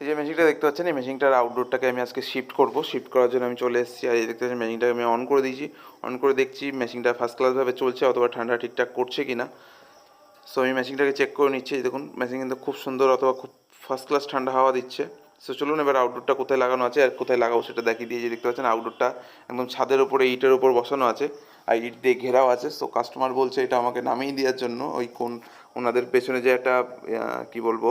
এই যে মেশিনটা দেখতে পাচ্ছেন, এই মেশিনটার আউটডোরটাকে আমি আজকে শিফট করব। শিফট করার জন্য আমি চলে এসেছি। আর এই দেখতে পাচ্ছেন মেশিনটাকে আমি অন করে দিয়েছি। অন করে দেখছি মেশিনটা ফার্স্ট ক্লাসভাবে চলছে, অথবা ঠান্ডা ঠিকঠাক করছে কি না সো আমি মেশিনটাকে চেক করে নিচ্ছি। দেখুন মেশিন কিন্তু খুব সুন্দর, অথবা খুব ফার্স্ট ক্লাস ঠান্ডা হাওয়া দিচ্ছে। সো চলুন এবার আউটডোরটা কোথায় লাগানো আছে আর কোথায় লাগাবো সেটা দেখিয়ে দিয়ে যে দেখতে পাচ্ছেন আউটডোরটা একদম ছাদের উপরে, ইটের উপর বসানো আছে। আর ইট দিয়ে ঘেরাও আছে। সো কাস্টমার বলছে এটা আমাকে নামিয়ে দেওয়ার জন্য। ওই কোন, ওনাদের পেছনে যে একটা কি বলব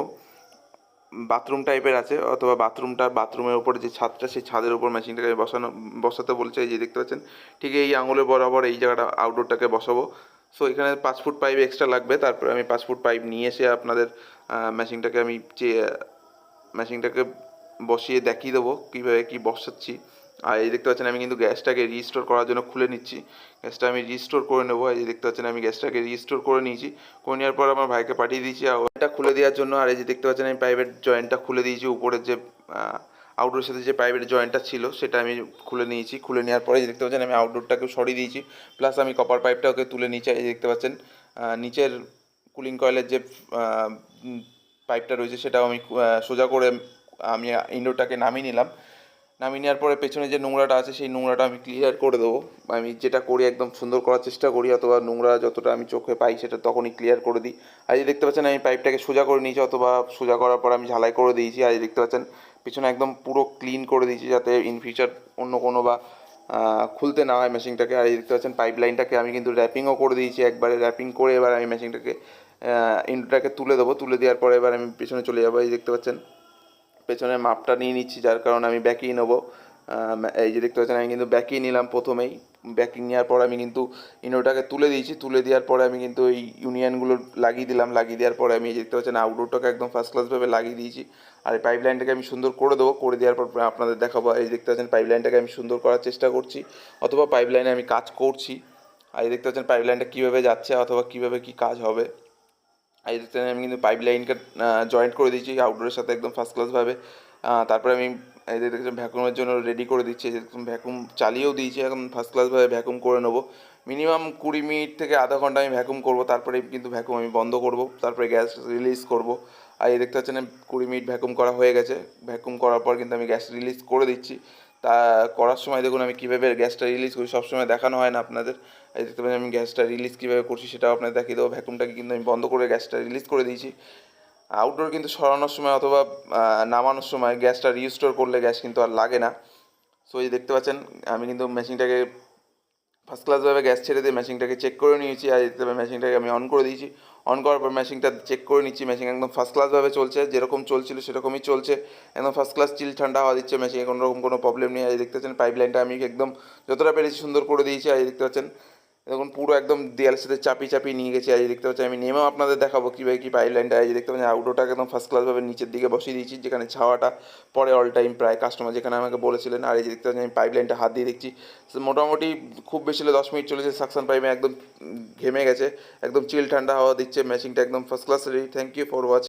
বাথরুম টাইপের আছে, অথবা বাথরুমটা বাথরুমের উপরে যে ছাদটা, সেই ছাদের উপর মেশিনটাকে বসানো, বসাতে বলছে, এই যে দেখতে পাচ্ছেন? ঠিক এই আঙুলের বরাবর এই জায়গাটা আউটডোরটাকে বসাবো। সো এখানে পাঁচ ফুট পাইপ এক্সট্রা লাগবে, তারপরে আমি পাঁচ ফুট পাইপ নিয়ে এসে আপনাদের মেশিনটাকে আমি যে মেশিনটাকে বসিয়ে দেখিয়ে দেবো, কীভাবে কী বসাচ্ছি। আর এই দেখতে পাচ্ছেন আমি কিন্তু গ্যাসটাকে রিস্টোর করার জন্য খুলে নিচ্ছি। গ্যাসটা আমি রিস্টোর করে নেব। এই যে দেখতে পাচ্ছেন আমি গ্যাসটাকে রিস্টোর করে নিয়েছি। করে নেওয়ার পর আমার ভাইকে পাঠিয়ে দিয়েছি আর ওটা খুলে দেওয়ার জন্য আর এই যে দেখতে পাচ্ছেন আমি প্রাইভেট জয়েন্টটা খুলে দিয়েছি। উপরের যে আউটডোরের সাথে যে প্রাইভেট জয়েন্টটা ছিল সেটা আমি খুলে নিয়েছি। খুলে নেওয়ার পরে যে দেখতে পাচ্ছেন আমি আউটডোরটাকে সরিয়ে দিয়েছি। প্লাস আমি কপার পাইপটাকে তুলে নিচে এই দেখতে পাচ্ছেন নিচের কুলিং কয়েলের যে পাইপটা রয়েছে সেটাও আমি সোজা করে আমি ইনডোরটাকে নামিয়ে নিলাম। নামিয়ে নেওয়ার পরে পেছনে যে নোংরাটা আছে, সেই নোংরাটা আমি ক্লিয়ার করে দেবো। আমি যেটা করি একদম সুন্দর করার চেষ্টা করি, অথবা নোংরা যতটা আমি চোখে পাই সেটা তখনই ক্লিয়ার করে দিই। আর যে দেখতে পাচ্ছেন, আমি পাইপটাকে সোজা করে নিয়েছি, অথবা সোজা করার পর আমি ঝালাই করে দিয়েছি। আর দেখতে পাচ্ছেন, পিছনে একদম পুরো ক্লিন করে দিয়েছি যাতে ইন ফিউচার অন্য কোনো বা খুলতে না হয় মেশিনটাকে আর দেখতে পাচ্ছেন পাইপ লাইনটাকে আমি কিন্তু র্যাপিংও করে দিয়েছি। একবারে র্যাপিং করে এবার আমি মেশিনটাকে ইনটাকে তুলে দেবো। তুলে দেওয়ার পরে এবার আমি পেছনে চলে যাব। এই দেখতে পাচ্ছেন পেছনের মাপটা নিয়ে নিচ্ছি, যার কারণে আমি ব্যাকিয়ে নেব। এই যে দেখতে পাচ্ছেন, আমি কিন্তু ব্যাকিয়ে নিলাম প্রথমেই। ব্যাকিং নেওয়ার পর আমি কিন্তু ইনোটাকে তুলে দিয়েছি। তুলে দেওয়ার পরে আমি কিন্তু এই ইউনিয়নগুলো লাগিয়ে দিলাম। লাগিয়ে দেওয়ার পরে আমি দেখতে পাচ্ছেন আউটডোরটাকে একদম ফার্স্ট ক্লাসভাবে লাগিয়ে দিয়েছি। আর এই পাইপ লাইনটাকে আমি সুন্দর করে দেবো। করে দেওয়ার পর আপনাদের দেখাবো। এই দেখতে পাচ্ছেন পাইপ লাইনটাকে আমি সুন্দর করার চেষ্টা করছি। অথবা পাইপ লাইনে আমি কাজ করছি। আর এই দেখতে পাচ্ছেন পাইপ লাইনটা কীভাবে যাচ্ছে অথবা কীভাবে কী কাজ হবে। এই দেখতে আমি কিন্তু পাইপ লাইনকে জয়েন্ট করে দিয়েছি আউটডোরের সাথে একদম ফার্স্ট ক্লাসভাবে তারপরে আমি, এই যে ভ্যাকুমের জন্য রেডি করে দিচ্ছি যেরকম ভ্যাকুম চালিয়েও দিয়েছি, এখন ফার্স্ট ক্লাসভাবে ভ্যাকুম করে নেব। মিনিমাম কুড়ি মিনিট থেকে আধা ঘণ্টা আমি ভ্যাকুম করব, তারপরে কিন্তু ভ্যাকুম আমি বন্ধ করব, তারপরে গ্যাস রিলিজ করব। আর এই দেখতে পাচ্ছেন, কুড়ি মিনিট ভ্যাকুম করা হয়ে গেছে। ভ্যাকুম করার পর কিন্তু আমি গ্যাস রিলিজ করে দিচ্ছি। তা করার সময় দেখুন আমি কীভাবে গ্যাসটা রিলিজ করি। সবসময় দেখানো হয় না আপনাদের। এই দেখতে পাচ্ছেন আমি গ্যাসটা রিলিজ কীভাবে করছি সেটাও আপনাদের দেখিয়ে দেবো। ভ্যাকুমটাকে কিন্তু আমি বন্ধ করে গ্যাসটা রিলিজ করে দিয়েছি। আউটডোর কিন্তু সরানোর সময় অথবা নামানোর সময় গ্যাসটা রিস্টোর করলে গ্যাস কিন্তু আর লাগে না। সো এই দেখতে পাচ্ছেন, আমি কিন্তু মেশিনটাকে ফার্স্ট ক্লাসভাবে গ্যাস ছেড়ে দিয়ে মেশিনটাকে চেক করে নিয়েছি। আর দেখতে পাবেন মেশিনটাকে আমি অন করে দিয়েছি। অন করার পর ম্যাশিংটা চেক করে নিচ্ছি ম্যাশিং একদম ফার্স্ট ক্লাসভাবে চলছে, যেরকম চলছিল সেরকমই চলছে। একদম ফার্স্ট ক্লাস চিল ঠান্ডা হওয়া দিচ্ছে মেশিনে কোনো রকম কোনো প্রবলেম নেই। আজ দেখতে পাচ্ছেন পাইপ লাইনটা আমি একদম যতটা পেরেছি সুন্দর করে দিয়েছি আজ দেখতে পাচ্ছেন দেখুন পুরো একদম দেয়ালের সাথে চাপিয়ে চাপিয়ে নিয়ে গেছি আজ দেখতে পাচ্ছি আমি নেমেও আপনাদের দেখাবো কীভাবে কী পাইপ লাইনটা যে দেখতে পাচ্ছেন আউটোটাকে একদম ফার্স্ট ক্লাসভাবে নিচের দিকে বসিয়ে দিয়েছি, যেখানে ছাওয়াটা পরে অল টাইম প্রায় কাস্টমার যেখানে আমাকে বলেছিলেন, আর এই যে দেখতে পাচ্ছি আমি পাইপ লাইনটা হাত দিয়ে দেখছি মোটামুটি খুব বেশি হলে দশ মিনিট চলেছে সাকশন পাইপে একদম ঘেমে গেছে, একদম চিল ঠান্ডা হাওয়া দিচ্ছে মেশিনটা একদম first class ready thank you for watching